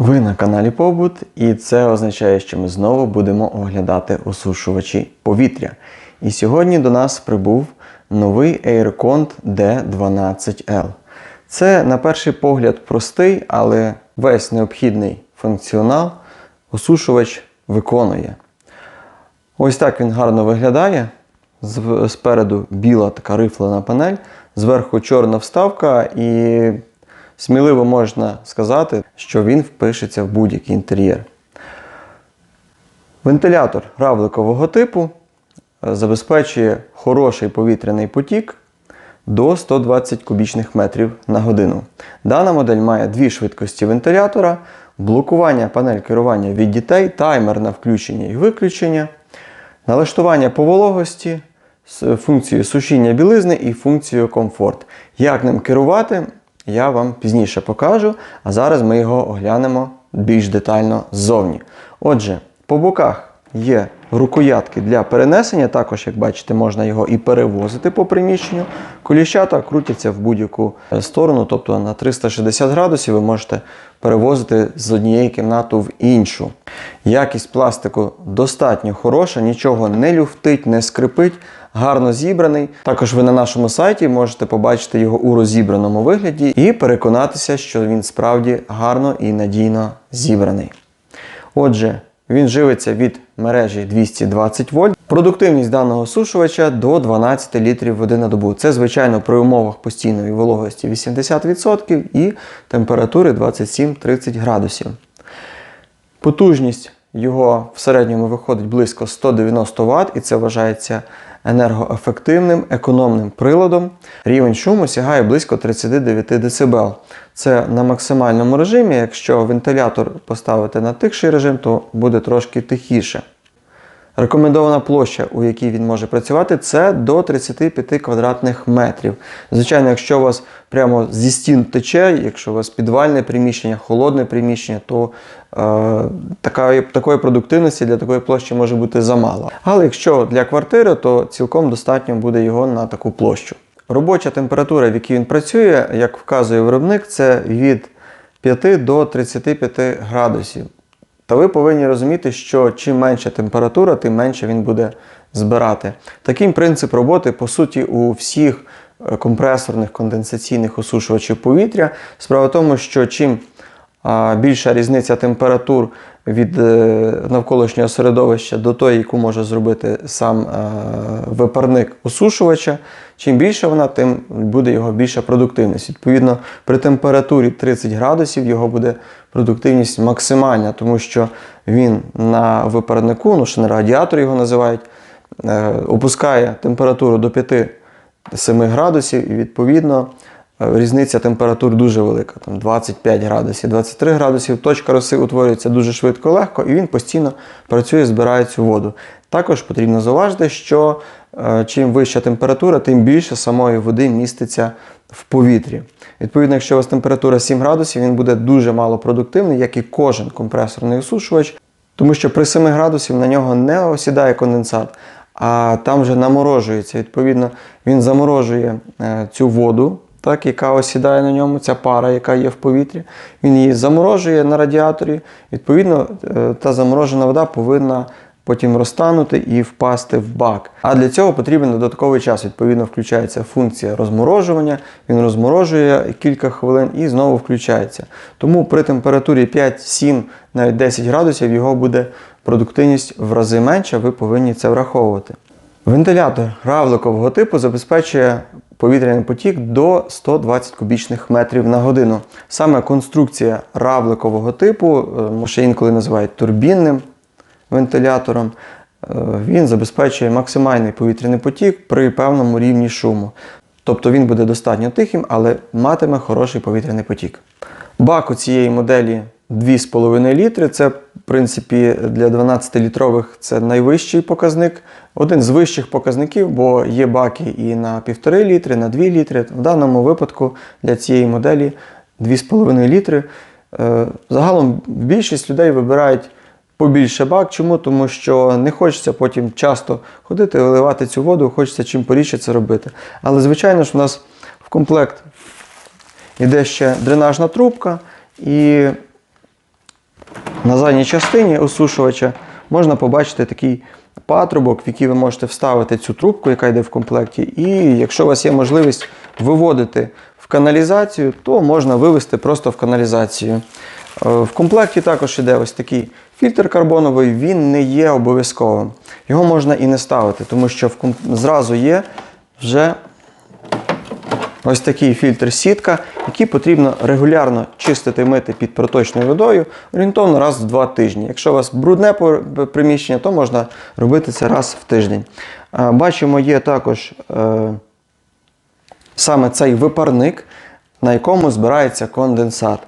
Ви на каналі Побут, і це означає, що ми знову будемо оглядати осушувачі повітря. І сьогодні до нас прибув новий AirCont D12L. Це, на перший погляд, простий, але весь необхідний функціонал осушувач виконує. Ось так він гарно виглядає. Спереду біла така рифлена панель, зверху чорна вставка, і сміливо можна сказати, що він впишеться в будь-який інтер'єр. Вентилятор равликового типу е, забезпечує хороший повітряний потік до 120 кубічних метрів на годину. Дана модель має дві швидкості вентилятора, блокування панель керування від дітей, таймер на включення і виключення, налаштування по вологості, функцію сушіння білизни і функцію комфорт. Як ним керувати, я вам пізніше покажу, а зараз ми його оглянемо більш детально ззовні. Отже, по боках є рукоятки для перенесення, також, як бачите, можна його і перевозити по приміщенню. Коліщата крутяться в будь-яку сторону, тобто на 360 градусів ви можете перевозити з однієї кімнати в іншу. Якість пластику достатньо хороша, нічого не люфтить, не скрипить, гарно зібраний. Також ви на нашому сайті можете побачити його у розібраному вигляді і переконатися, що він справді гарно і надійно зібраний. Отже, він живиться від мережі 220 вольт. Продуктивність даного сушувача до 12 літрів води на добу. Це, звичайно, при умовах постійної вологості 80% і температури 27-30 градусів. Потужність його в середньому виходить близько 190 Вт, і це вважається енергоефективним, економним приладом. Рівень шуму сягає близько 39 дБ. Це на максимальному режимі. Якщо вентилятор поставити на тихший режим, то буде трошки тихіше. Рекомендована площа, у якій він може працювати, це до 35 квадратних метрів. Звичайно, якщо у вас прямо зі стін тече, якщо у вас підвальне приміщення, холодне приміщення, то е, такої, такої продуктивності для такої площі може бути замало. Але якщо для квартири, то цілком достатньо буде його на таку площу. Робоча температура, в якій він працює, як вказує виробник, це від 5 до 35 градусів. Та ви повинні розуміти, що чим менша температура, тим менше він буде збирати. Такий принцип роботи, по суті, у всіх е, компресорних конденсаційних осушувачів повітря. Справа в тому, що чим більша різниця температур від е, навколишнього середовища до тої, яку може зробити сам е, випарник осушувача, чим більша вона, тим буде його більша продуктивність. Відповідно, при температурі 30 градусів його буде продуктивність максимальна, тому що він на випарнику, ну ще не радіатор його називають, е, опускає температуру до 5-7 градусів, і відповідно різниця температур дуже велика, там 25 градусів, 23 градусів. Точка роси утворюється дуже швидко легко, і він постійно працює, збирає цю воду. Також потрібно зауважити, що е, чим вища температура, тим більше самої води міститься в повітрі. Відповідно, якщо у вас температура 7 градусів, він буде дуже малопродуктивний, як і кожен компресорний осушувач, тому що при 7 градусів на нього не осідає конденсат, а там вже наморожується. Відповідно, він заморожує е, цю воду, так, яка осідає на ньому, ця пара, яка є в повітрі. Він її заморожує на радіаторі. Відповідно, е, та заморожена вода повинна потім розтанути і впасти в бак. А для цього потрібен додатковий час. Відповідно, включається функція розморожування. Він розморожує кілька хвилин і знову включається. Тому при температурі 5, 7, навіть 10 градусів його буде продуктивність в рази менша, ви повинні це враховувати. Вентилятор равликового типу забезпечує повітряний потік до 120 кубічних метрів на годину. Саме конструкція равликового типу, е, ще інколи називають турбінним вентилятором, е, він забезпечує максимальний повітряний потік при певному рівні шуму. Тобто він буде достатньо тихим, але матиме хороший повітряний потік. Бак у цієї моделі 2,5 літри. Це, в принципі, для 12-літрових це найвищий показник. Один з вищих показників, бо є баки і на 1,5 літри, на 2 літри. В даному випадку для цієї моделі 2,5 літри. Е, Загалом більшість людей вибирають побільше бак. Чому? Тому що не хочеться потім часто ходити, виливати цю воду, хочеться чим порідше це робити. Але, звичайно ж, у нас в комплект йде ще дренажна трубка і На задній частині осушувача можна побачити такий патрубок, в який ви можете вставити цю трубку, яка йде в комплекті. І якщо у вас є можливість виводити в каналізацію, то можна вивести просто в каналізацію. Е, В комплекті також йде ось такий фільтр карбоновий, він не є обов'язковим. Його можна і не ставити, тому що зразу є вже Ось такий фільтр сітка, який потрібно регулярно чистити мити під проточною водою орієнтовно раз в два тижні. Якщо у вас брудне приміщення, то можна робити це раз в тиждень. Бачимо, є також е, саме цей випарник, на якому збирається конденсат.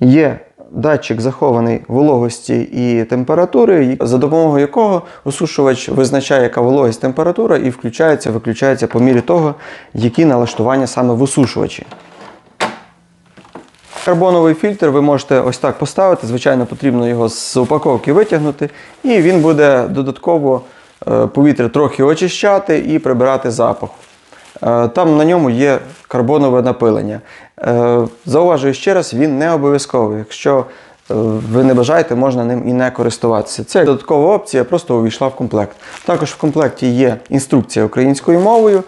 Є датчик захований вологості і температури, за допомогою якого осушувач визначає, яка вологість температура, і включається, виключається по мірі того, які налаштування саме в осушувачі. Карбоновий фільтр ви можете ось так поставити. Звичайно, потрібно його з упаковки витягнути, і він буде додатково е, повітря трохи очищати і прибирати запах. Е, Там на ньому є карбонове напилення. Е, Зауважую ще раз, він не обов'язковий. Якщо е, ви не бажаєте, можна ним і не користуватися. Це додаткова опція, просто увійшла в комплект. Також в комплекті є інструкція українською мовою.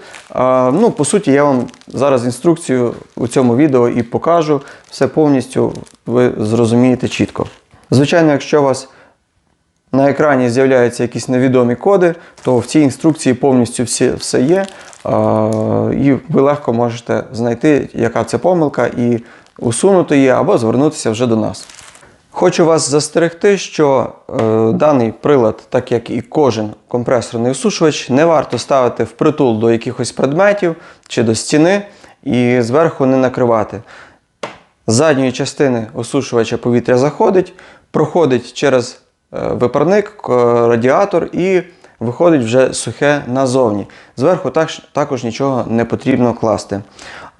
Ну, по суті, я вам зараз інструкцію у цьому відео і покажу. Все повністю ви зрозумієте чітко. Звичайно, якщо у вас на екрані з'являються якісь невідомі коди, то в цій інструкції повністю всі, все є. І ви легко можете знайти, яка це помилка, і усунути її або звернутися вже до нас. Хочу вас застерегти, що е, даний прилад, так як і кожен компресорний осушувач, не варто ставити впритул до якихось предметів чи до стіни і зверху не накривати. З задньої частини осушувача повітря заходить, проходить через випарник, радіатор і виходить вже сухе назовні. Зверху також нічого не потрібно класти.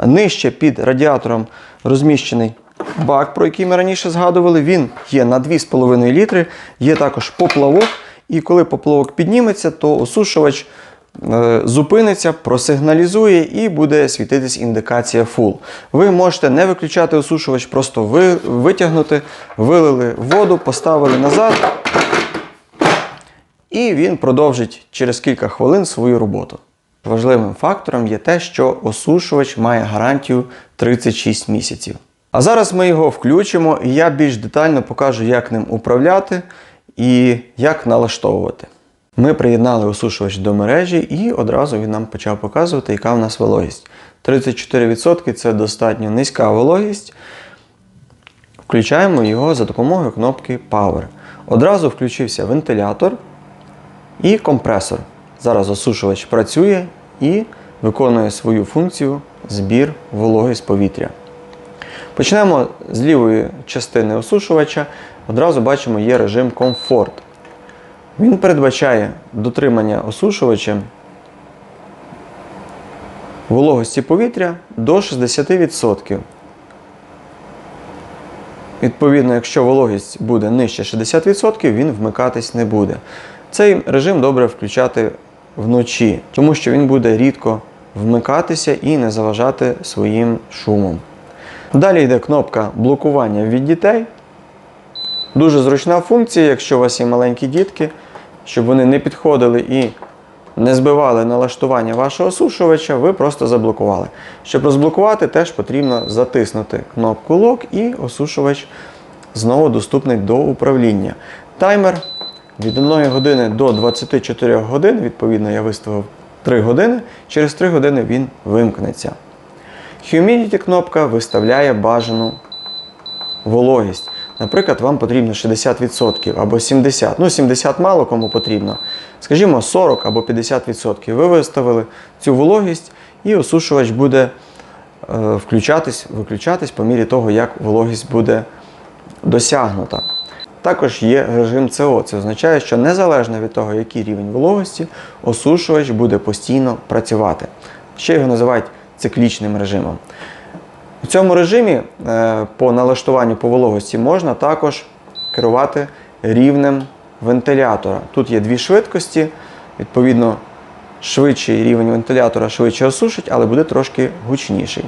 Нижче під радіатором розміщений бак, про який ми раніше згадували. Він є на 2,5 літри, є також поплавок. І коли поплавок підніметься, то осушувач е, зупиниться, просигналізує і буде світитись індикація full. Ви можете не виключати осушувач, просто ви, витягнути, вилили воду, поставили назад, і він продовжить через кілька хвилин свою роботу. Важливим фактором є те, що осушувач має гарантію 36 місяців. А зараз ми його включимо, і я більш детально покажу, як ним управляти і як налаштовувати. Ми приєднали осушувач до мережі і одразу він нам почав показувати, яка в нас вологість. 34% це достатньо низька вологість. Включаємо його за допомогою кнопки Power. Одразу включився вентилятор і компресор. Зараз осушувач працює і виконує свою функцію збір вологи з повітря. Почнемо з лівої частини осушувача. Одразу бачимо, є режим комфорт. Він передбачає дотримання осушувачем вологості повітря до 60%. Відповідно, якщо вологість буде нижче 60%, він вмикатись не буде. Цей режим добре включати вночі, тому що він буде рідко вмикатися і не заважати своїм шумом. Далі йде кнопка блокування від дітей. Дуже зручна функція, якщо у вас є маленькі дітки, щоб вони не підходили і не збивали налаштування вашого осушувача, ви просто заблокували. Щоб розблокувати, теж потрібно затиснути кнопку лок і осушувач знову доступний до управління. Таймер від 1 години до 24 годин, відповідно, я виставив 3 години. Через 3 години він вимкнеться. Humidity кнопка виставляє бажану вологість. Наприклад, вам потрібно 60% або 70%. Ну, 70 мало кому потрібно. Скажімо, 40 або 50%. Ви виставили цю вологість, і осушувач буде е, включатись, виключатись по мірі того, як вологість буде досягнута. Також є режим СО. Це означає, що незалежно від того, який рівень вологості, осушувач буде постійно працювати. Ще його називають циклічним режимом. У цьому режимі е, по налаштуванню по вологості можна також керувати рівнем вентилятора. Тут є дві швидкості, відповідно, швидший рівень вентилятора швидше осушить, але буде трошки гучніший.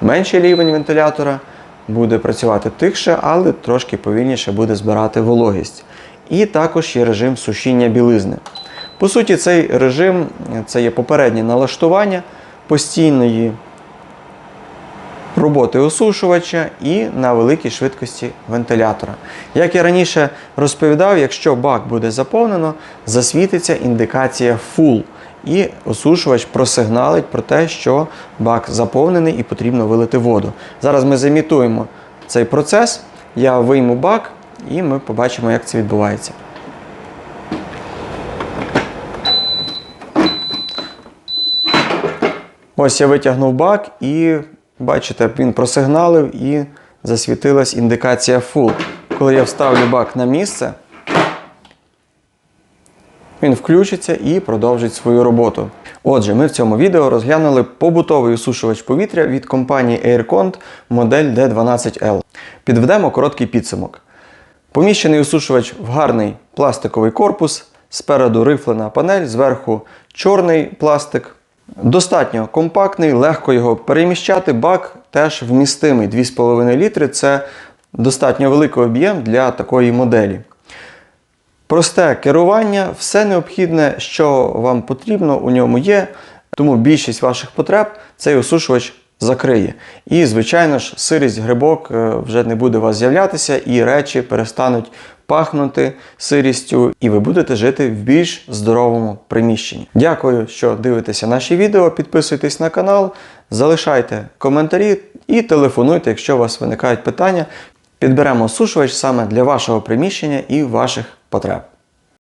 Менший рівень вентилятора буде працювати тихше, але трошки повільніше буде збирати вологість. І також є режим сушіння білизни. По суті, цей режим це є попереднє налаштування постійної роботи осушувача і на великій швидкості вентилятора. Як я раніше розповідав, якщо бак буде заповнено, засвітиться індикація Full. І осушувач просигналить про те, що бак заповнений і потрібно вилити воду. Зараз ми замітуємо цей процес. Я вийму бак і ми побачимо, як це відбувається. Ось я витягнув бак і бачите, він просигналив і засвітилась індикація Full. Коли я вставлю бак на місце, він включиться і продовжить свою роботу. Отже, ми в цьому відео розглянули побутовий осушувач повітря від компанії AirCont модель D12L. Підведемо короткий підсумок. Поміщений осушувач в гарний пластиковий корпус, спереду рифлена панель, зверху чорний пластик. Достатньо компактний, легко його переміщати. Бак теж вмістимий 2,5 літри. Це достатньо великий об'єм для такої моделі. Просте керування, все необхідне, що вам потрібно, у ньому є. Тому більшість ваших потреб цей осушувач закриє. І, звичайно ж, сирість грибок е, вже не буде у вас з'являтися, і речі перестануть пахнути сирістю, і ви будете жити в більш здоровому приміщенні. Дякую, що дивитеся наші відео. Підписуйтесь на канал, залишайте коментарі і телефонуйте, якщо у вас виникають питання. Підберемо сушувач саме для вашого приміщення і ваших потреб.